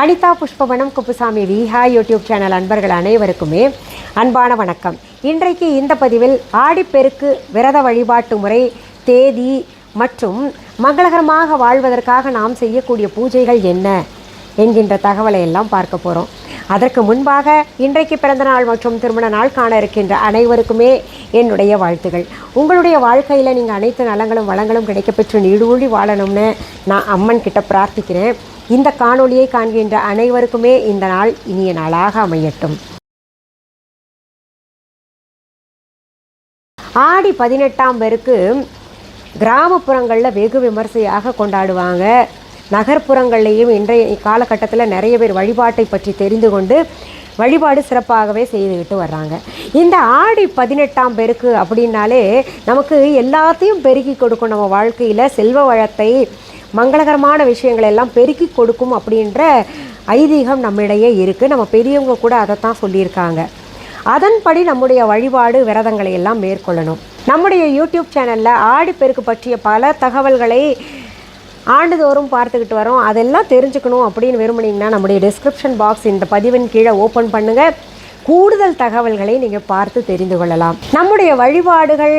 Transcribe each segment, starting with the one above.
Anitha Pushpavanam Kuppusamy Viha YouTube channel அன்பர்கள் அனைவருக்குமே அன்பான வணக்கம். இன்றைக்கு இந்த பதிவில் ஆடிப்பெருக்கு விரத வழிபாட்டு முறை தேதி மற்றும் மங்களகரமாக வாழ்வதற்காக நாம் செய்யக்கூடிய பூஜைகள் என்ன என்கின்ற தகவலை எல்லாம் பார்க்க போகிறோம் அதற்கு முன்பாக இன்றைக்கு பிறந்த நாள் மற்றும் திருமண நாள் காண இருக்கின்ற அனைவருக்குமே என்னுடைய வாழ்த்துகள். உங்களுடைய வாழ்க்கையில் நீங்கள் அனைத்து நலங்களும் வளங்களும் கிடைக்கப்பெற்று நீடூழி வாழணும்னு நான் அம்மன் கிட்ட பிரார்த்திக்கிறேன். இந்த காணொளியை காண்கின்ற அனைவருக்குமே இந்த நாள் இனிய நாளாக அமையட்டும். ஆடி பதினெட்டாம் பேருக்கு கிராமப்புறங்களில் வெகு விமர்சையாக கொண்டாடுவாங்க. நகர்ப்புறங்கள்லேயும் இன்றைய காலகட்டத்தில் நிறைய பேர் வழிபாட்டை பற்றி தெரிந்து கொண்டு வழிபாடு சிறப்பாகவே செய்துக்கிட்டு வர்றாங்க. இந்த ஆடி பதினெட்டாம் பெருக்கு அப்படின்னாலே நமக்கு எல்லாத்தையும் பெருக்கி கொடுக்கும் நம்ம வாழ்க்கையில் செல்வ வளத்தை மங்களகரமான விஷயங்களை எல்லாம் பெருக்கி கொடுக்கும் அப்படின்ற ஐதீகம் நம்மிடையே இருக்குது நம்ம பெரியவங்க கூட அதைத்தான் சொல்லியிருக்காங்க. அதன்படி நம்முடைய வழிபாடு விரதங்களை எல்லாம் மேற்கொள்ளணும். நம்முடைய யூடியூப் சேனலில் ஆடிப்பெருக்கு பற்றிய பல தகவல்களை ஆண்டுதோறும் பார்த்துக்கிட்டு வரோம். அதெல்லாம் தெரிஞ்சுக்கணும் அப்படின்னு விரும்புனீங்கன்னா நம்முடைய டிஸ்கிரிப்ஷன் பாக்ஸ் இந்த பதிவின் கீழே ஓப்பன் பண்ணுங்கள் கூடுதல் தகவல்களை நீங்கள் பார்த்து தெரிந்து கொள்ளலாம். நம்முடைய வழிபாடுகள்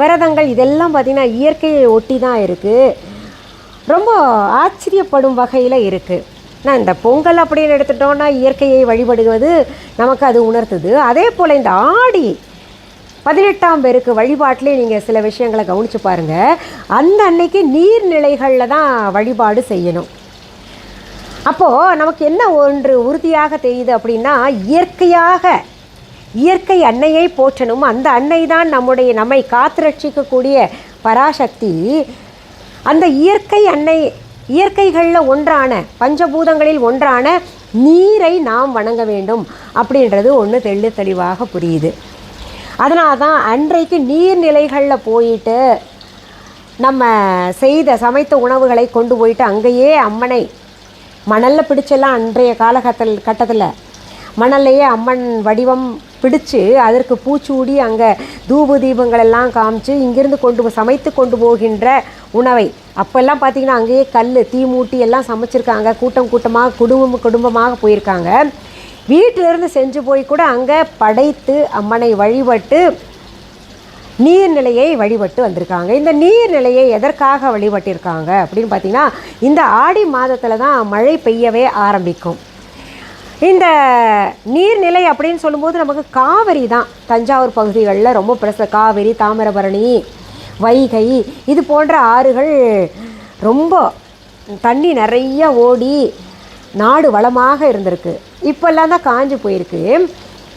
விரதங்கள் இதெல்லாம் பார்த்திங்கன்னா இயற்கையை ஒட்டி தான் இருக்குது ரொம்ப ஆச்சரியப்படும் வகையில் இருக்குது நான் இந்த பொங்கல் அப்படின்னு எடுத்துட்டோன்னா இயற்கையை வழிபடுவது நமக்கு அது உணர்த்துது. அதே போல் இந்த ஆடி பதினெட்டாம் பேருக்கு வழிபாட்டிலே நீங்கள் சில விஷயங்களை கவனித்து பாருங்கள் அந்த அன்னைக்கு நீர்நிலைகளில் தான் வழிபாடு செய்யணும். அப்போது நமக்கு என்ன ஒன்று உறுதியாக தெரியுது அப்படின்னா இயற்கையாக இயற்கை அன்னையை போற்றணும். அந்த அன்னை தான் நம்முடைய நம்மை காத்து ரட்சிக்கக்கூடிய பராசக்தி. அந்த இயற்கை அன்னை இயற்கைகளில் ஒன்றான பஞ்சபூதங்களில் ஒன்றான நீரை நாம் வணங்க வேண்டும் அப்படின்றது ஒன்று தெள்ளு தெளிவாக புரியுது. அதனால தான் அன்றைக்கு நீர்நிலைகளில் போயிட்டு நம்ம செய்த சமைத்த உணவுகளை கொண்டு போயிட்டு அங்கேயே அம்மனை மணலில் பிடிச்செல்லாம் அன்றைய காலகட்டத்தில் கட்டத்தில் மணல்லையே அம்மன் வடிவம் பிடிச்சு அதற்கு பூச்சூடி அங்கே தூப தீபங்கள் எல்லாம் காமிச்சு இங்கிருந்து கொண்டு சமைத்து கொண்டு போகின்ற உணவை. அப்போல்லாம் பார்த்தீங்கன்னா அங்கேயே கல் தீ மூட்டி எல்லாம் சமைச்சிருக்காங்க. கூட்டம் கூட்டமாக குடும்பம் குடும்பமாக போயிருக்காங்க. வீட்டிலிருந்து செஞ்சு போய் கூட அங்கே படைத்து அம்மனை வழிபட்டு நீர்நிலையை வழிபட்டு வந்திருக்காங்க. இந்த நீர்நிலையை எதற்காக வழிபட்டிருக்காங்க அப்படின்னு பார்த்தீங்கன்னா இந்த ஆடி மாதத்தில் தான் மழை பெய்யவே ஆரம்பிக்கும். இந்த நீர்நிலை அப்படின்னு சொல்லும்போது நமக்கு காவிரி தான். தஞ்சாவூர் பகுதிகளில் ரொம்ப பிரச காவிரி தாமிரபரணி வைகை இது போன்ற ஆறுகள் ரொம்ப தண்ணி நிறைய ஓடி நாடு வளமாக இருந்திருக்கு. இப்போல்லாம் தான் காஞ்சு போயிருக்கு.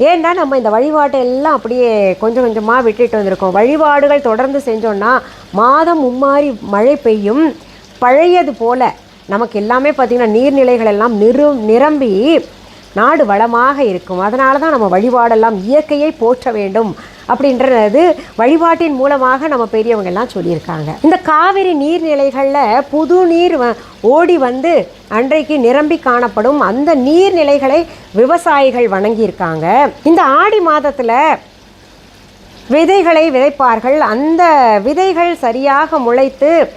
ஏன்னா நம்ம இந்த வழிபாட்டை எல்லாம் அப்படியே கொஞ்சம் கொஞ்சமாக விட்டுட்டு வந்திருக்கோம். வழிபாடுகள் தொடர்ந்து செஞ்சோன்னா மாதம் மும்மாறி மழை பெய்யும். பழையது போல நமக்கு எல்லாமே பார்த்திங்கன்னா நீர்நிலைகள் எல்லாம் நிரு நிரம்பி நாடு வளமாக இருக்கும். அதனால தான் நம்ம வழிபாடெல்லாம் இயற்கையை போற்ற வேண்டும் அப்படின்றது வழிபாட்டின் மூலமாக நம்ம பெரியவங்க எல்லாம் சொல்லியிருக்காங்க. இந்த காவிரி நீர்நிலைகளில் புது நீர் வ- ஓடி வந்து அன்றைக்கு நிரம்பி காணப்படும் அந்த நீர்நிலைகளை விவசாயிகள் வணங்கியிருக்காங்க. இந்த ஆடி மாதத்தில் விதைகளை விதைப்பார்கள். அந்த விதைகள் சரியாக முளைத்து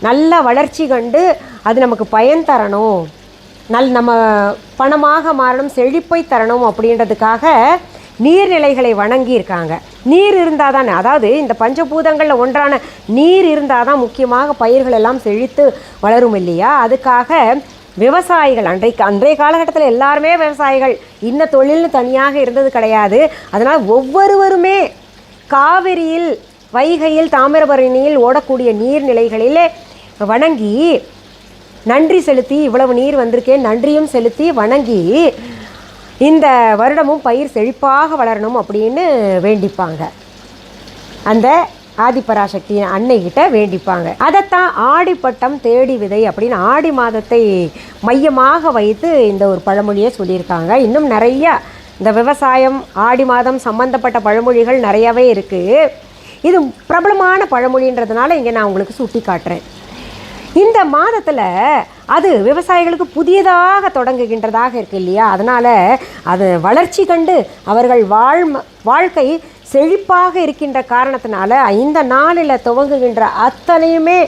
நல்ல வளர்ச்சி கண்டு அது நமக்கு பயன் தரணும். நல் நம்ம பணமாக மாறணும் செழிப்பை தரணும் அப்படின்றதுக்காக நீர்நிலைகளை வணங்கியிருக்காங்க. நீர் இருந்தால் தானே அதாவது இந்த பஞ்சபூதங்களில் ஒன்றான நீர் இருந்தால் தான் முக்கியமாக பயிர்கள் எல்லாம் செழித்து வளரும் இல்லையா? அதுக்காக விவசாயிகள் அன்றைக்கு அன்றைய காலகட்டத்தில் எல்லாருமே விவசாயிகள். இன்ன தொழில்னு தனியாக இருந்தது கிடையாது. அதனால் ஒவ்வொருவருமே காவிரியில் வைகையில் தாமிரபரணியில் ஓடக்கூடிய நீர்நிலைகளிலே வணங்கி நன்றி செலுத்தி இவ்வளவு நீர் வந்திருக்கேன் நன்றியும் செலுத்தி வணங்கி இந்த வருடமும் பயிர் செழிப்பாக வளரணும் அப்படின்னு வேண்டிப்பாங்க. அந்த ஆதிபராசக்தியின் அன்னைகிட்ட வேண்டிப்பாங்க. அதைத்தான் ஆடிப்பட்டம் தேடி விதை அப்படின்னு ஆடி மாதத்தை மையமாக வைத்து இந்த ஒரு பழமொழியை சொல்லியிருக்காங்க. இன்னும் நிறைய இந்த விவசாயம் ஆடி மாதம் சம்பந்தப்பட்ட பழமொழிகள் நிறையவே இருக்குது இது பிரபலமான பழமொழின்றதுனால இங்கே நான் உங்களுக்கு சுட்டி காட்டுறேன் இந்த மாதத்தில் அது விவசாயிகளுக்கு புதியதாக தொடங்குகின்றதாக இருக்கு இல்லையா? அதனால் அது வளர்ச்சி கண்டு அவர்கள் வாழ் வாழ்க்கை செழிப்பாக இருக்கின்ற காரணத்தினால இந்த நாளில் துவங்குகின்ற அத்தனையுமே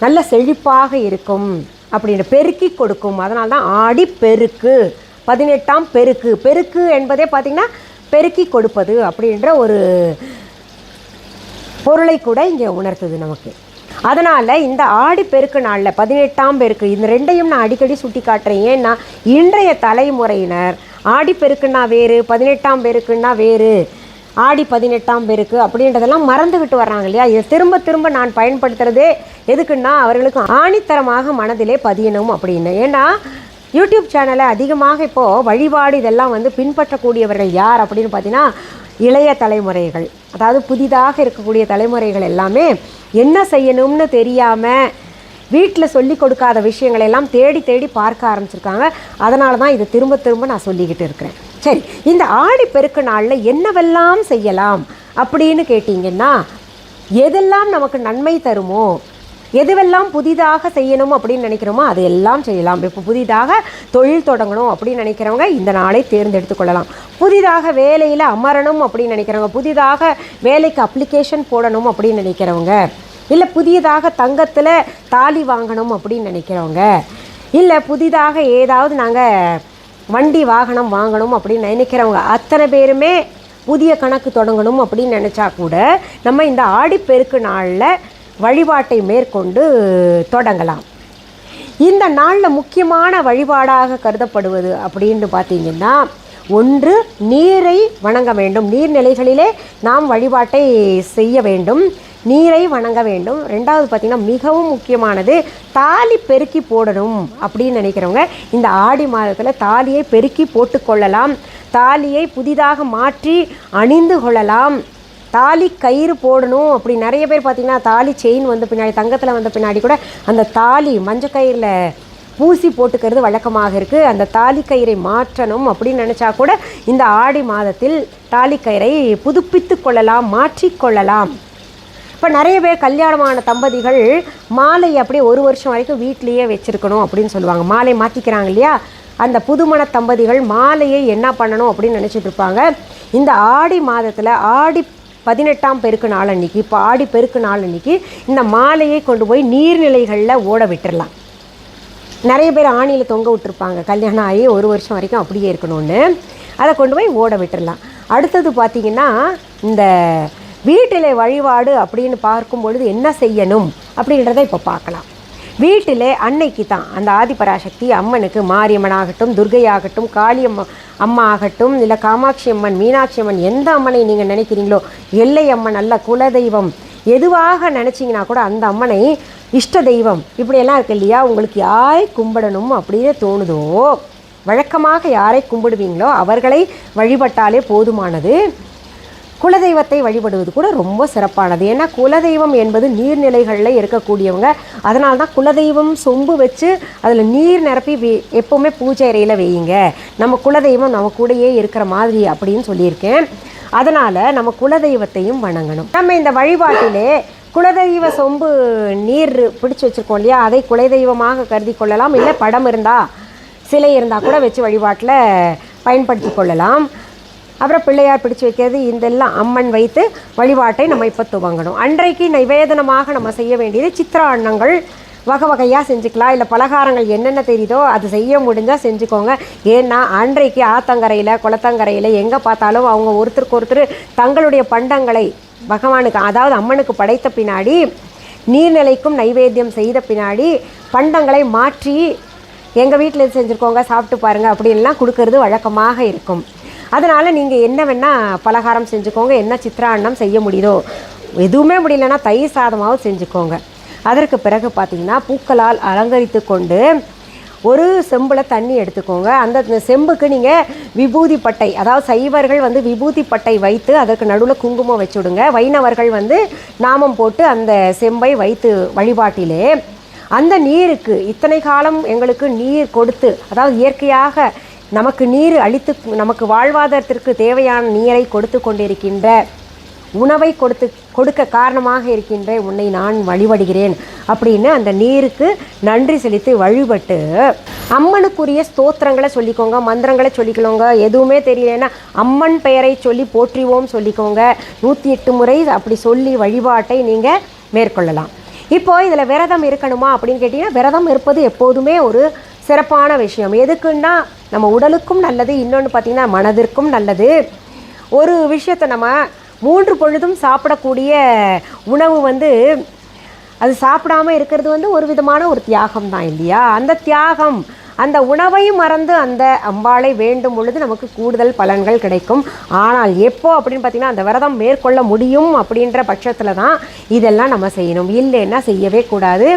நல்ல செழிப்பாக இருக்கும் அப்படின்னு பெருக்கி கொடுக்கும். அதனால தான் ஆடி பெருக்கு. பதினெட்டாம் பெருக்கு. பெருக்கு என்பதே பார்த்திங்கன்னா பெருக்கி கொடுப்பது அப்படின்ற ஒரு பொருளை கூட இங்கே உணர்த்துது நமக்கு. அதனால் இந்த ஆடி பெருக்கு நாளில் பதினெட்டாம் பெருக்கு இந்த ரெண்டையும் நான் அடிக்கடி சுட்டி காட்டுறேன் ஏன்னா இன்றைய தலைமுறையினர் ஆடி பெருக்குன்னா வேறு பதினெட்டாம் பெருக்குன்னா வேறு. ஆடி பதினெட்டாம் பெருக்கு அப்படின்றதெல்லாம் மறந்துவிட்டு வர்றாங்க இல்லையா? இதை திரும்ப திரும்ப நான் பயன்படுத்துகிறதே எதுக்குன்னா அவர்களுக்கு ஆணித்தரமாக மனதிலே பதியணும் அப்படின்னு. ஏன்னா யூடியூப் சேனலை அதிகமாக இப்போது வழிபாடு இதெல்லாம் வந்து பின்பற்றக்கூடியவர்கள் யார் அப்படின்னு பார்த்தீங்கன்னா இளைய தலைமுறைகள். அதாவது புதிதாக இருக்கக்கூடிய தலைமுறைகள் எல்லாமே என்ன செய்யணும்னு தெரியாமல் வீட்டில் சொல்லி கொடுக்காத விஷயங்களை எல்லாம் தேடி தேடி பார்க்க ஆரம்பிச்சிருக்காங்க. அதனால தான் இதை திரும்ப திரும்ப நான் சொல்லிக்கிட்டு இருக்கிறேன். சரி இந்த ஆடி பெருக்கு நாளில் என்னவெல்லாம் செய்யலாம் அப்படின்னு கேட்டிங்கன்னா எதெல்லாம் நமக்கு நன்மை தருமோ எதுவெல்லாம் புதிதாக செய்யணும் அப்படின்னு நினைக்கிறோமோ அதையெல்லாம் செய்யலாம். இப்போ புதிதாக தொழில் தொடங்கணும் அப்படின்னு நினைக்கிறவங்க இந்த நாளை தேர்ந்தெடுத்து கொள்ளலாம். புதிதாக வேலையில் அமரணும் அப்படின்னு நினைக்கிறவங்க புதிதாக வேலைக்கு அப்ளிகேஷன் போடணும் அப்படின்னு நினைக்கிறவங்க இல்லை புதியதாக தங்கத்தில் தாலி வாங்கணும் அப்படின்னு நினைக்கிறவங்க இல்லை புதிதாக ஏதாவது நாங்கள் வண்டி வாகனம் வாங்கணும் அப்படின்னு நினைக்கிறவங்க அத்தனை பேருமே புதிய கணக்கு தொடங்கணும் அப்படின்னு நினச்சா கூட நம்ம இந்த ஆடிப்பெருக்கு நாளில் வழிபாட்டை மேற்கொண்டு தொடங்கலாம். இந்த நாளில் முக்கியமான வழிபாடாக கருதப்படுவது அப்படின்னு பார்த்தீங்கன்னா ஒன்று நீரை வணங்க வேண்டும். நீர்நிலைகளிலே நாம் வழிபாட்டை செய்ய வேண்டும். நீரை வணங்க வேண்டும். ரெண்டாவது பார்த்திங்கன்னா மிகவும் முக்கியமானது தாலி பெருக்கி போடணும் அப்படின்னு நினைக்கிறவங்க இந்த ஆடி மாதத்தில் தாலியை பெருக்கி போட்டுக்கொள்ளலாம் தாலியை புதிதாக மாற்றி அணிந்து கொள்ளலாம். தாலி கயிறு போடணும் அப்படி நிறைய பேர் பார்த்திங்கன்னா தாலி செயின் வந்த பின்னாடி தங்கத்தில் வந்த பின்னாடி கூட அந்த தாலி மஞ்சள் கயிறில் பூசி போட்டுக்கிறது வழக்கமாக இருக்குது அந்த தாலி கயிறை மாற்றணும் அப்படின்னு நினச்சா கூட இந்த ஆடி மாதத்தில் தாலி கயிறை புதுப்பித்து கொள்ளலாம் மாற்றிக்கொள்ளலாம் இப்போ நிறைய பேர் கல்யாணமான தம்பதிகள் மாலை அப்படியே ஒரு வருஷம் வரைக்கும் வீட்லேயே வச்சுருக்கணும் அப்படின்னு சொல்லுவாங்க. மாலை மாற்றிக்கிறாங்க இல்லையா? அந்த புதுமண தம்பதிகள் மாலையை என்ன பண்ணணும் அப்படின்னு நினச்சிட்டு இருப்பாங்க. இந்த ஆடி மாதத்தில் ஆடி பதினெட்டாம் பெருக்கு நாள் அன்றைக்கி இப்போ ஆடி பெருக்கு நாள் அன்றைக்கி இந்த மாலையை கொண்டு போய் நீர்நிலைகளில் ஓட விட்டுடலாம் நிறைய பேர் ஆணியில் தொங்க விட்டுருப்பாங்க. கல்யாணம் ஆகி ஒரு வருஷம் வரைக்கும் அப்படியே இருக்கணும்னு. அதை கொண்டு போய் ஓட விட்டுடலாம் அடுத்தது பார்த்திங்கன்னா இந்த வீட்டில் வழிபாடு அப்படின்னு பார்க்கும் பொழுது என்ன செய்யணும் அப்படின்றத இப்போ பார்க்கலாம். வீட்டிலே அன்னைக்கு தான் அந்த ஆதிபராசக்தி அம்மனுக்கு மாரியம்மன் ஆகட்டும் துர்கை காளியம்மா அம்மா ஆகட்டும் இல்லை காமாட்சி அம்மன் மீனாட்சி அம்மன் எந்த அம்மனை நீங்கள் நினைக்கிறீங்களோ எல்லை அம்மன் அல்ல குலதெய்வம். எதுவாக நினச்சிங்கன்னா கூட அந்த அம்மனை இஷ்ட தெய்வம். இப்படியெல்லாம் இருக்கு இல்லையா? உங்களுக்கு யாரை கும்பிடணும் அப்படின்னு தோணுதோ? வழக்கமாக யாரை கும்பிடுவீங்களோ அவர்களை வழிபட்டாலே போதுமானது. குலதெய்வத்தை வழிபடுவது கூட ரொம்ப சிறப்பானது. ஏன்னா குலதெய்வம் என்பது நீர்நிலைகளில் இருக்கக்கூடியவங்க. அதனால தான் குலதெய்வம் சொம்பு வச்சு அதில் நீர் நிரப்பி வே- எப்போவுமே பூஜை அறையில் வையுங்க. நம்ம குலதெய்வம் நம்ம கூடயே இருக்கிற மாதிரி அப்படின்னு சொல்லியிருக்கேன். அதனால் நம்ம குலதெய்வத்தையும் வணங்கணும். நம்ம இந்த வழிபாட்டிலே குலதெய்வ சொம்பு நீர் பிடிச்சி வச்சுருக்கோம் இல்லையா? அதை குலதெய்வமாக கருதி கொள்ளலாம். இல்லை படம் இருந்தால் சிலை இருந்தால் கூட வச்சு வழிபாட்டில் பயன்படுத்தி கொள்ளலாம். அப்புறம் பிள்ளையார் பிடிச்சு வைக்கிறது இதெல்லாம் அம்மன் வைத்து வழிபாட்டை நம்ம இப்போ துவங்கணும். அன்றைக்கு நிவேதனமாக நம்ம செய்ய வேண்டியது சித்திர அன்னங்கள். வகை வகையாக செஞ்சுக்கலாம். இல்லை பலகாரங்கள் என்னென்ன தெரியுதோ அது செய்ய முடிஞ்சால் செஞ்சுக்கோங்க. ஏன்னா அன்றைக்கு ஆத்தங்கரையில் குளத்தங்கரையில் எங்கே பார்த்தாலும் அவங்க ஒருத்தருக்கு ஒருத்தர் தங்களுடைய பண்டங்களை பகவானுக்கு அதாவது அம்மனுக்கு படைத்த பின்னாடி நீர்நிலைக்கும் நைவேத்தியம் செய்த பின்னாடி பண்டங்களை மாற்றி எங்கள் வீட்டில் இது செஞ்சுருக்கோங்க சாப்பிட்டு பாருங்கள் அப்படின்லாம் கொடுக்கறது வழக்கமாக இருக்கும். அதனால் நீங்கள் என்ன வேணால் பலகாரம் செஞ்சுக்கோங்க என்ன சித்திராண்ணம் செய்ய முடியுதோ எதுவுமே முடியலன்னா தயிர் சாதமாவது செஞ்சுக்கோங்க. அதற்கு பிறகு பார்த்தீங்கன்னா பூக்களால் அலங்கரித்து கொண்டு ஒரு செம்பில் தண்ணி எடுத்துக்கோங்க. அந்த செம்புக்கு நீங்கள் விபூதி பட்டை அதாவது சைவர்கள் வந்து விபூதி பட்டை வைத்து அதற்கு நடுவில் குங்குமம் வச்சுடுங்க வைணவர்கள் வந்து நாமம் போட்டு அந்த செம்பை வைத்து வழிபாட்டிலே அந்த நீருக்கு இத்தனை காலம் எங்களுக்கு நீர் கொடுத்து அதாவது இயற்கையாக நமக்கு நீர் அளித்து நமக்கு வாழ்வாதாரத்திற்கு தேவையான நீரை கொடுத்து கொண்டிருக்கின்ற உணவை கொடுத்து கொடுக்க காரணமாக இருக்கின்ற உன்னை நான் வழிபடுகிறேன். அப்படின்னு அந்த நீருக்கு நன்றி செலுத்தி வழிபட்டு அம்மனுக்குரிய ஸ்தோத்திரங்களை சொல்லிக்கோங்க மந்திரங்களை சொல்லிக்கோங்க. எதுவுமே தெரியலன்னா அம்மன் பெயரை சொல்லி போற்றிவோம் சொல்லிக்கோங்க. நூற்றி எட்டு முறை அப்படி சொல்லி வழிபாட்டை நீங்கள் மேற்கொள்ளலாம். இப்போது இதில் விரதம் இருக்கணுமா அப்படின்னு கேட்டிங்கன்னா விரதம் இருப்பது எப்போதுமே ஒரு சிறப்பான விஷயம். எதுக்குன்னா நம்ம உடலுக்கும் நல்லது இன்னொன்று பார்த்திங்கன்னா மனதிற்கும் நல்லது. ஒரு விஷயத்தை நம்ம மூன்று பொழுதும் சாப்பிடக்கூடிய உணவு வந்து அது சாப்பிடாம இருக்கிறது வந்து ஒரு விதமான ஒரு தியாகம் தான் இல்லையா? அந்த தியாகம் அந்த உணவையும் மறந்து அந்த அம்பாளை வேண்டும் பொழுது நமக்கு கூடுதல் பலன்கள் கிடைக்கும். ஆனால் எப்போ அப்படின்னு பார்த்தீங்கன்னா அந்த விரதம் மேற்கொள்ள முடியும் அப்படின்ற பட்சத்தில் தான் இதெல்லாம் நம்ம செய்யணும். இல்லைன்னா செய்யவே கூடாது.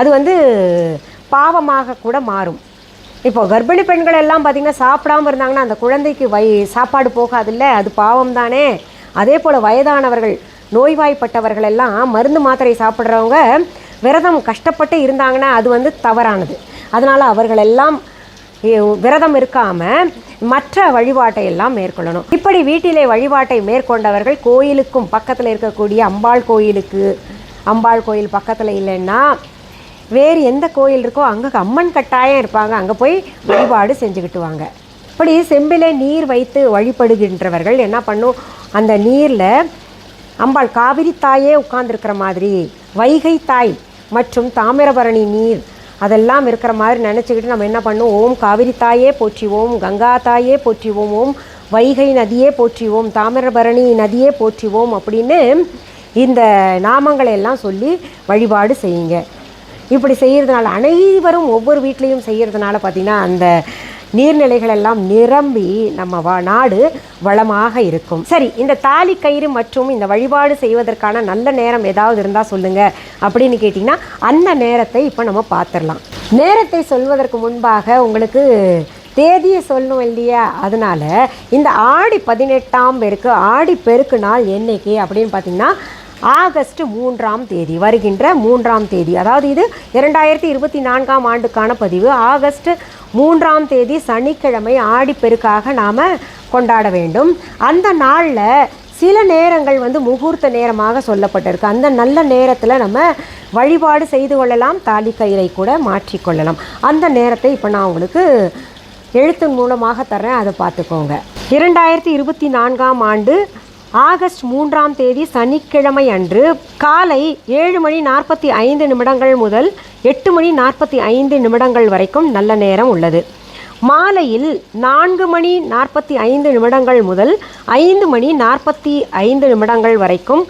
அது வந்து பாவமாக கூட மாறும். இப்போ கர்ப்பிணி பெண்கள் எல்லாம் பார்த்திங்கன்னா சாப்பிடாம இருந்தாங்கன்னா அந்த குழந்தைக்கு வை சாப்பாடு போகாதில்ல அது பாவம் தானே அதே போல் வயதானவர்கள் நோய்வாய்ப்பட்டவர்கள் எல்லாம் மருந்து மாத்திரை சாப்பிட்றவங்க விரதம் கஷ்டப்பட்டு இருந்தாங்கன்னா அது வந்து தவறானது. அதனால் அவர்கள் எல்லாம் விரதம் இருக்காமல் மற்ற வழிபாட்டை எல்லாம் மேற்கொள்ளணும். இப்படி வீட்டிலே வழிபாட்டை மேற்கொண்டவர்கள் கோயிலுக்கும் பக்கத்தில் இருக்கக்கூடிய அம்பாள் கோயிலுக்கு அம்பாள் கோயில் பக்கத்தில் இல்லைன்னா வேறு எந்த கோயில் இருக்கோ அங்கே அம்மன் கட்டாயம் இருப்பாங்க. அங்கே போய் வழிபாடு செஞ்சுக்கிட்டு வாங்க இப்படி செம்பிலே நீர் வைத்து வழிபடுகின்றவர்கள் என்ன பண்ணும்? அந்த நீரில் அம்பாள் காவிரி தாயே உட்கார்ந்துருக்கிற மாதிரி வைகை தாய் மற்றும் தாமிரபரணி நீர் அதெல்லாம் இருக்கிற மாதிரி நினச்சிக்கிட்டு நம்ம என்ன பண்ணும்? ஓம் காவிரி தாயே போற்றிவோம் கங்கா தாயே போற்றிவோம் ஓம் வைகை நதியே போற்றிவோம் தாமிரபரணி நதியே போற்றிவோம் அப்படின்னு இந்த நாமங்களை எல்லாம் சொல்லி வழிபாடு செய்யுங்க. இப்படி செய்கிறதுனால அனைவரும் ஒவ்வொரு வீட்லேயும் செய்கிறதுனால பார்த்திங்கன்னா அந்த நீர்நிலைகள் எல்லாம் நிரம்பி நம்ம வா நாடு வளமாக இருக்கும். சரி இந்த தாலி கயிறு மற்றும் இந்த வழிபாடு செய்வதற்கான நல்ல நேரம் ஏதாவது இருந்தால் சொல்லுங்கள் அப்படின்னு கேட்டிங்கன்னா அந்த நேரத்தை இப்போ நம்ம பார்த்துடலாம் நேரத்தை சொல்வதற்கு முன்பாக உங்களுக்கு தேதியை சொல்லணும் இல்லையா? அதனால இந்த ஆடி பதினெட்டாம் பெருக்கு ஆடி பெருக்கு நாள் என்னைக்கு அப்படின்னு பார்த்தீங்கன்னா ஆகஸ்ட் மூன்றாம் தேதி வருகின்ற மூன்றாம் தேதி. அதாவது இது இரண்டாயிரத்தி இருபத்தி நான்காம் ஆண்டுக்கான பதிவு. ஆகஸ்ட் மூன்றாம் தேதி சனிக்கிழமை ஆடிப்பெருக்காக நாம் கொண்டாட வேண்டும். அந்த நாளில் சில நேரங்கள் வந்து முகூர்த்த நேரமாக சொல்லப்பட்டிருக்கு. அந்த நல்ல நேரத்தில் நம்ம வழிபாடு செய்து கொள்ளலாம். தாலி கயிறை கூட மாற்றிக்கொள்ளலாம் அந்த நேரத்தை இப்போ நான் உங்களுக்கு எழுத்தின் மூலமாக தர்றேன். அதை பார்த்துக்கோங்க. இரண்டாயிரத்தி இருபத்தி நான்காம் ஆண்டு ஆகஸ்ட் மூன்றாம் தேதி சனிக்கிழமை அன்று காலை ஏழு மணி நாற்பத்தி ஐந்து நிமிடங்கள் முதல் எட்டு மணி நாற்பத்தி ஐந்து நிமிடங்கள் வரைக்கும் நல்ல நேரம் உள்ளது. மாலையில் நான்கு மணி நாற்பத்தி ஐந்து நிமிடங்கள் முதல் ஐந்து மணி நாற்பத்தி ஐந்து நிமிடங்கள் வரைக்கும்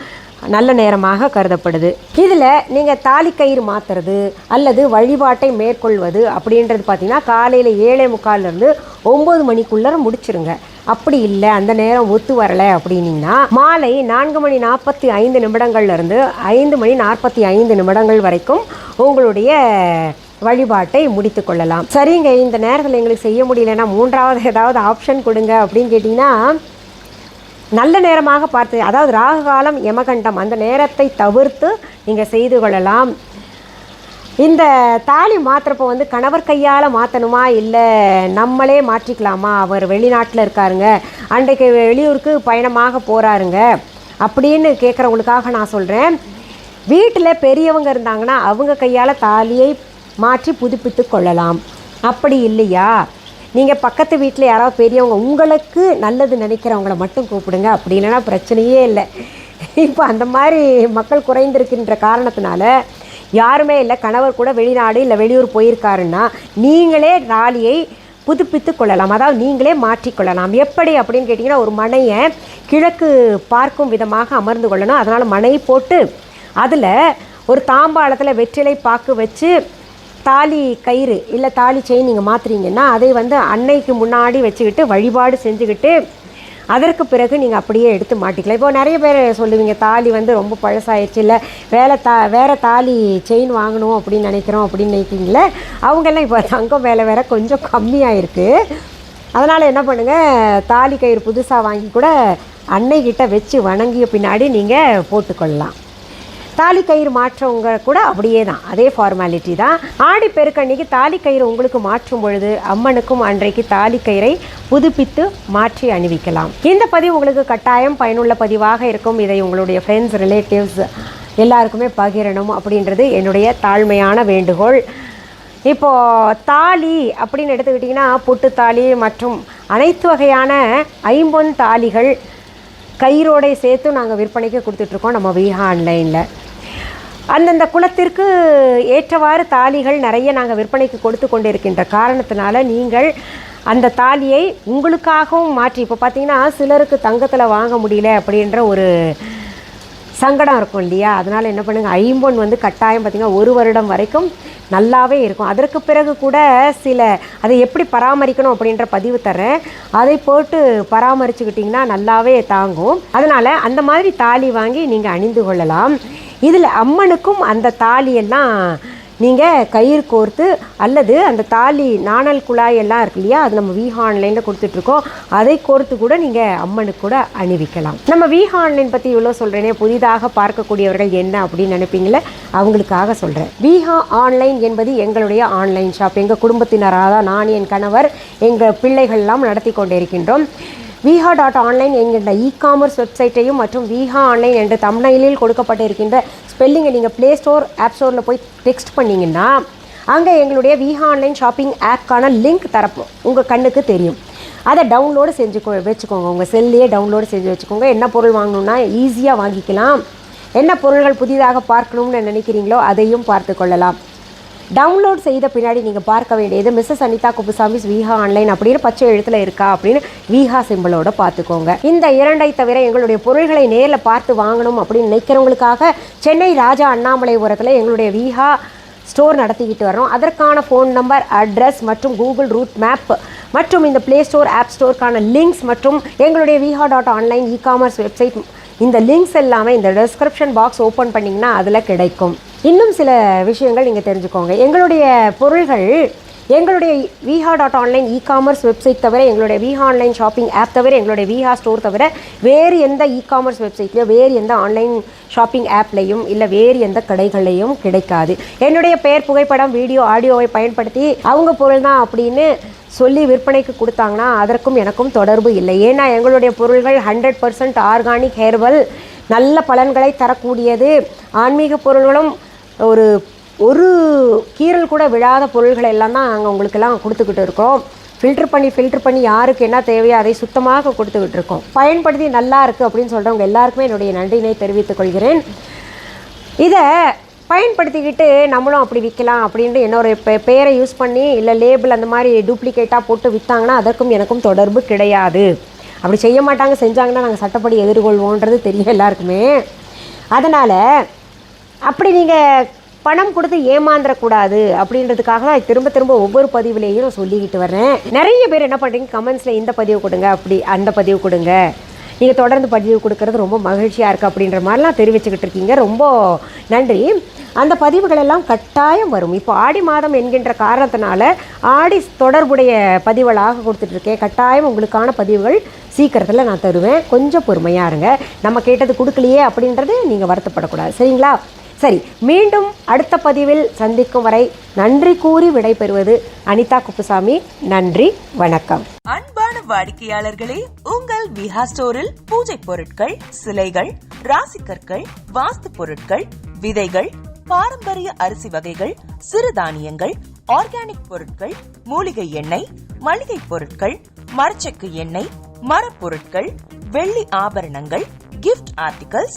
நல்ல நேரமாக கருதப்படுது. இதில் நீங்கள் தாலி கயிறு மாற்றுறது அல்லது வழிபாட்டை மேற்கொள்வது அப்படின்றது பார்த்தீங்கன்னா காலையில் ஏழே முக்கால்லேருந்து ஒம்பது மணிக்குள்ளே முடிச்சிருங்க. அப்படி இல்லை அந்த நேரம் ஒத்து வரலை அப்படின்னீங்கன்னா மாலை நான்கு மணி நாற்பத்தி ஐந்து நிமிடங்கள்லேருந்து ஐந்து மணி நாற்பத்தி ஐந்து நிமிடங்கள் வரைக்கும் உங்களுடைய வழிபாட்டை முடித்து கொள்ளலாம். சரிங்க இந்த நேரத்தில் எங்களுக்கு செய்ய முடியலன்னா மூன்றாவது ஏதாவது ஆப்ஷன் கொடுங்க அப்படின்னு கேட்டிங்கன்னா நல்ல நேரமாக பார்த்து அதாவது ராகு காலம் யமகண்டம் அந்த நேரத்தை தவிர்த்து நீங்கள் செய்து கொள்ளலாம். இந்த தாலி மாற்றுறப்போ வந்து கணவர் கையால் மாற்றணுமா இல்லை நம்மளே மாற்றிக்கலாமா? அவர் வெளிநாட்டில் இருக்காருங்க. அன்றைக்கு வெளியூருக்கு பயணமாக போகிறாருங்க அப்படின்னு கேட்குறவங்களுக்காக நான் சொல்கிறேன் வீட்டில் பெரியவங்க இருந்தாங்கன்னா அவங்க கையால் தாலியை மாற்றி புதுப்பித்து கொள்ளலாம். அப்படி இல்லையா? நீங்கள் பக்கத்து வீட்டில் யாராவது பெரியவங்க உங்களுக்கு நல்லது நினைக்கிறவங்கள மட்டும் கூப்பிடுங்க. அப்படி இல்லைன்னா பிரச்சனையே இல்லை. இப்போ அந்த மாதிரி மக்கள் குறைந்திருக்கின்ற காரணத்தினால யாருமே இல்லை. கணவர் கூட வெளிநாடு இல்லை வெளியூர் போயிருக்காருன்னா நீங்களே ராலியை புதுப்பித்து கொள்ளலாம். அதாவது நீங்களே மாற்றிக்கொள்ளலாம் எப்படி அப்படின்னு கேட்டிங்கன்னா ஒரு மனையை கிழக்கு பார்க்கும் விதமாக அமர்ந்து கொள்ளணும். அதனால் மனை போட்டு அதில் ஒரு தாம்பாளத்தில் வெற்றிலை பாக்கு வச்சு தாலி கயிறு இல்லை தாலி செயின் நீங்கள் மாற்றுறீங்கன்னா அதை வந்து அன்னைக்கு முன்னாடி வச்சுக்கிட்டு வழிபாடு செஞ்சுக்கிட்டு அதற்கு பிறகு நீங்கள் அப்படியே எடுத்து மாட்டிக்கலாம். இப்போ நிறைய பேர் சொல்லுவீங்க தாலி வந்து ரொம்ப பழசாயிடுச்சு இல்லை வேலை தா வேறு தாலி செயின் வாங்கணும் அப்படின்னு நினைக்கிறோம் அப்படின்னு நினைக்கிறீங்களே அவங்கெல்லாம் இப்போ தங்கம் வேலை வேறு கொஞ்சம் கம்மியாக இருக்குது அதனால் என்ன பண்ணுங்கள் தாலி கயிறு புதுசாக வாங்கி கூட அன்னைக்கிட்ட வச்சு வணங்கிய பின்னாடி நீங்கள் போட்டுக்கொள்ளலாம். தாலி கயிறு மாற்றவங்க கூட அப்படியே தான். அதே ஃபார்மாலிட்டி தான். ஆடி பெருக்கன்னைக்கு தாலி கயிறு உங்களுக்கு மாற்றும் பொழுது அம்மனுக்கும் அன்றைக்கு தாலி கயிறை புதுப்பித்து மாற்றி அணிவிக்கலாம். இந்த பதிவு உங்களுக்கு கட்டாயம் பயனுள்ள பதிவாக இருக்கும். இதை உங்களுடைய ஃப்ரெண்ட்ஸ் ரிலேட்டிவ்ஸ் எல்லாருக்குமே பகிரணும் அப்படின்றது என்னுடைய தாழ்மையான வேண்டுகோள். இப்போது தாலி அப்படின்னு எடுத்துக்கிட்டிங்கன்னா பொட்டு தாலி மற்றும் அனைத்து வகையான ஐம்பொன் தாலிகள் கயிறோடை சேர்த்து நாங்கள் விற்பனைக்கு கொடுத்துட்ருக்கோம் நம்ம வீஹா ஆன்லைனில் அந்தந்த குலத்திற்கு ஏற்றவாறு தாலிகள் நிறைய நாங்கள் விற்பனைக்கு கொடுத்து கொண்டிருக்கின்ற காரணத்தினால நீங்கள் அந்த தாலியை உங்களுக்காகவும் மாற்றி. இப்போ பார்த்தீங்கன்னா சிலருக்கு தங்கத்தில் வாங்க முடியல அப்படின்ற ஒரு சங்கடம் இருக்கும் இல்லையா? அதனால் என்ன பண்ணுங்கள் ஐம்பொன் வந்து கட்டாயம் பார்த்திங்கன்னா ஒரு வருடம் வரைக்கும் நல்லாவே இருக்கும். அதற்கு பிறகு கூட சில அதை எப்படி பராமரிக்கணும் அப்படின்ற பதிவு தரேன் அதை போட்டு பராமரிச்சுக்கிட்டிங்கன்னா நல்லாவே தாங்கும். அதனால் அந்த மாதிரி தாலி வாங்கி நீங்கள் அணிந்து கொள்ளலாம். இதில் அம்மனுக்கும் அந்த தாலியெல்லாம் நீங்கள் கயிறு கோர்த்து அல்லது அந்த தாலி நாணல் குழாய் எல்லாம் இருக்கு இல்லையா அது நம்ம வீஹா ஆன்லைனில் கொடுத்துட்ருக்கோம். அதை கோர்த்து கூட நீங்கள் அம்மனுக்கு கூட அணிவிக்கலாம். நம்ம வீஹா ஆன்லைன் பற்றி இவ்வளோ சொல்கிறேனே புதிதாக பார்க்கக்கூடியவர்கள் என்ன அப்படின்னு நினைப்பீங்களே அவங்களுக்காக சொல்கிறேன். வீஹா ஆன்லைன் என்பது எங்களுடைய ஆன்லைன் ஷாப். எங்கள் குடும்பத்தினராக தான் நான் என் கணவர் எங்கள் பிள்ளைகள்லாம் நடத்தி கொண்டிருக்கின்றோம். விஹா டாட் ஆன்லைன் என்கின்ற இ காமர்ஸ் வெப்சைட்டையும் மற்றும் விஹா ஆன்லைன் என்ற தமிழில் கொடுக்கப்பட்டிருக்கின்ற ஸ்பெல்லிங்கை நீங்கள் ப்ளே ஸ்டோர் ஆப் ஸ்டோரில் போய் டெக்ஸ்ட் பண்ணிங்கன்னா அங்கே எங்களுடைய விஹா ஆன்லைன் ஷாப்பிங் ஆப்க்கான லிங்க் தரப்போம் உங்கள் கண்ணுக்கு தெரியும். அதை டவுன்லோடு செஞ்சு வச்சுக்கோங்க. உங்கள் செல்லையே டவுன்லோடு செஞ்சு வச்சுக்கோங்க. என்ன பொருள் வாங்கணுன்னா ஈஸியாக வாங்கிக்கலாம். என்ன பொருள்கள் புதிதாக பார்க்கணும்னு நினைக்கிறீங்களோ அதையும் பார்த்து கொள்ளலாம். டவுன்லோட் செய்த பின்னாடி நீங்கள் பார்க்க வேண்டியது மிஸ்ஸஸ் அனிதா குப்புசாமிஸ் விஹா ஆன்லைன் அப்படின்னு பச்சை எழுத்தில் இருக்கா அப்படின்னு விஹா சிம்பிளோட பார்த்துக்கோங்க. இந்த இரண்டை தவிர எங்களுடைய பொருள்களை நேரில் பார்த்து வாங்கணும் அப்படின்னு நினைக்கிறவங்களுக்காக சென்னை ராஜா அண்ணாமலைபுரத்தில் எங்களுடைய விஹா ஸ்டோர் நடத்திக்கிட்டு வரோம் அதற்கான ஃபோன் நம்பர் அட்ரஸ் மற்றும் கூகுள் ரூட் மேப் மற்றும் இந்த ப்ளே ஸ்டோர் ஆப் ஸ்டோருக்கான லிங்க்ஸ் மற்றும் எங்களுடைய Viha dot online e commerce website இந்த லிங்க்ஸ் எல்லாமே இந்த டிஸ்கிரிப்ஷன் பாக்ஸ் ஓப்பன் பண்ணிங்கன்னா அதில் கிடைக்கும். இன்னும் சில விஷயங்கள் நீங்கள் தெரிஞ்சுக்கோங்க. எங்களுடைய பொருள்கள் எங்களுடைய Viha dot online e commerce website தவிர எங்களுடைய விஹா ஆன்லைன் ஷாப்பிங் ஆப் தவிர எங்களுடைய விஹா ஸ்டோர் தவிர வேறு எந்த இ காமர்ஸ் வெப்சைட்லையோ வேறு எந்த ஆன்லைன் ஷாப்பிங் ஆப்லையும் இல்லை வேறு எந்த கடைகள்லையும் கிடைக்காது. என்னுடைய பெயர் புகைப்படம் வீடியோ ஆடியோவை பயன்படுத்தி அவங்க பொருள் தான் அப்படின்னு சொல்லி விற்பனைக்கு கொடுத்தாங்கன்னா அதற்கும் எனக்கும் தொடர்பு இல்லை. ஏன்னா எங்களுடைய பொருள்கள் ஹண்ட்ரட் பர்சன்ட் ஆர்கானிக் ஹேர்பல் நல்ல பலன்களை தரக்கூடியது. ஆன்மீக பொருள்களும் ஒரு ஒரு கீறல் கூட விழாத பொருள்கள் எல்லாம் தான் நாங்கள் உங்களுக்கெல்லாம் கொடுத்துக்கிட்டு இருக்கோம். ஃபில்டர் பண்ணி ஃபில்டர் பண்ணி யாருக்கு என்ன தேவையோ அதை சுத்தமாக கொடுத்துக்கிட்டு இருக்கோம். பயன்படுத்தி நல்லா இருக்குது அப்படின்னு சொல்கிறவங்க எல்லாருக்குமே என்னுடைய நன்றினை தெரிவித்துக் கொள்கிறேன். இதை பயன்படுத்திக்கிட்டு நம்மளும் அப்படி விற்கலாம் அப்படின்ட்டு என்னோட பெ- பெயரை யூஸ் பண்ணி இல்லை லேபிள் அந்த மாதிரி டூப்ளிகேட்டாக போட்டு விற்றாங்கன்னா அதற்கும் எனக்கும் தொடர்பு கிடையாது. அப்படி செய்ய மாட்டாங்க செஞ்சாங்கன்னா நாங்கள் சட்டப்படி எதிர்கொள்வோன்றது தெரியும் எல்லாருக்குமே. அதனால் அப்படி நீங்கள் பணம் கொடுத்து ஏமாந்துடக்கூடாது அப்படின்றதுக்காக தான் திரும்ப திரும்ப ஒவ்வொரு பதிவுலேயும் நான் சொல்லிக்கிட்டு வர்றேன். நிறைய பேர் என்ன பண்ணுறீங்க கமெண்ட்ஸில் இந்த பதிவு கொடுங்க அப்படி அந்த பதிவு கொடுங்க. நீங்கள் தொடர்ந்து பதிவு கொடுக்கறது ரொம்ப மகிழ்ச்சியாக இருக்குது அப்படின்ற மாதிரிலாம் தெரிவிச்சுக்கிட்டு இருக்கீங்க. ரொம்ப நன்றி. அந்த பதிவுகள் எல்லாம் கட்டாயம் வரும். இப்போ ஆடி மாதம் என்கின்ற காரணத்தினால ஆடி தொடர்புடைய பதிவுகளாக கொடுத்துட்ருக்கேன். கட்டாயம் உங்களுக்கான பதிவுகள் சீக்கிரத்தில் நான் தருவேன். கொஞ்சம் பொறுமையாக இருங்க. நம்ம கேட்டது கொடுக்கலையே அப்படின்றது நீங்கள் வருத்தப்படக்கூடாது. சரிங்களா? சரி மீண்டும் அடுத்த பதிவில் சந்திக்கும் வரை நன்றி கூறி விடைபெறுவது அனிதா குப்புசாமி. நன்றி வணக்கம். அன்பான வாடிக்கையாளர்களே உங்கள் விஹா ஸ்டோரில் பூஜை பொருட்கள் சிலைகள் ராசிக்கற்கள் வாஸ்து பொருட்கள் விதைகள் பாரம்பரிய அரிசி வகைகள் சிறுதானியங்கள் ஆர்கானிக் பொருட்கள் மூலிகை எண்ணெய் மளிகை பொருட்கள் மரச்செக்கு எண்ணெய் மரப்பொருட்கள் வெள்ளி ஆபரணங்கள் கிஃப்ட் ஆர்டிகல்ஸ்